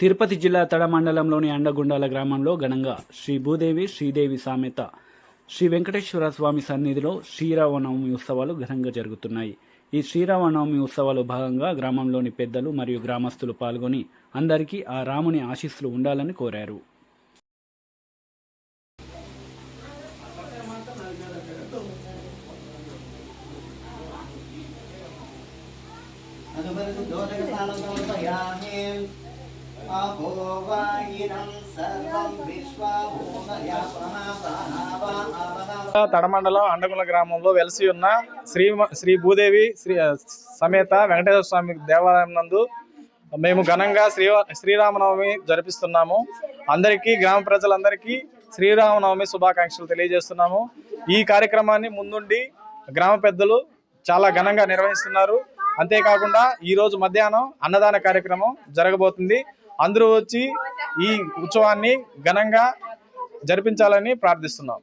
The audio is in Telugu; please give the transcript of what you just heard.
తిరుపతి జిల్లా తడ మండలంలోని అండగుండాల గ్రామంలో ఘనంగా శ్రీ భూదేవి శ్రీదేవి సామెత శ్రీ వెంకటేశ్వర స్వామి సన్నిధిలో శ్రీరామనవమి ఉత్సవాలు ఘనంగా జరుగుతున్నాయి. ఈ శ్రీరామనవమి ఉత్సవాలు భాగంగా గ్రామంలోని పెద్దలు మరియు గ్రామస్తులు పాల్గొని అందరికీ ఆ రాముని ఆశీస్సులు ఉండాలని కోరారు. అనుపరిశుద్ధోదకస్నానం తడమండలం అండగుల గ్రామంలో వెలసి ఉన్న శ్రీ శ్రీ భూదేవి శ్రీ సమేత వెంకటేశ్వర స్వామి దేవాలయం నందు మేము ఘనంగా శ్రీ శ్రీరామనవమి జరిపిస్తున్నాము. అందరికీ గ్రామ ప్రజలందరికీ శ్రీరామనవమి శుభాకాంక్షలు తెలియజేస్తున్నాము. ఈ కార్యక్రమాన్ని ముందుండి గ్రామ పెద్దలు చాలా ఘనంగా నిర్వహిస్తున్నారు. అంతేకాకుండా ఈరోజు మధ్యాహ్నం అన్నదాన కార్యక్రమం జరగబోతుంది. అందరూ వచ్చి ఈ ఉత్సవాన్ని ఘనంగా జరిపించాలని ప్రార్థిస్తున్నాం.